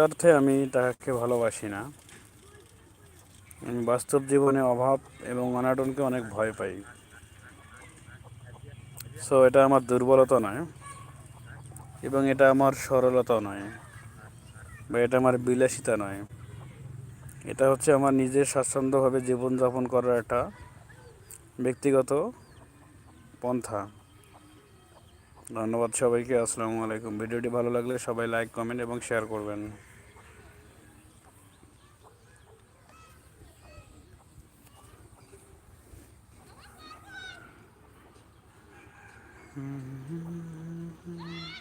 অর্থে আমি তাকে ভালোবাসি না। আমি বাস্তব জীবনে অভাব এবং অনাটনকে অনেক ভয় পাই। সো এটা আমার দুর্বলতা নয় এবং এটা আমার সরলতা নয় বা এটা আমার বিলাসিতা নয়। এটা হচ্ছে আমার নিজের স্বাচ্ছন্দ্যভাবে জীবনযাপন করার একটা ব্যক্তিগত পন্থা। ধন্যবাদ সবাইকে আসসালামু আলাইকুম। ভিডিওটি ভালো লাগলে সবাই লাইক কমেন্ট এবং শেয়ার করবেন। হুম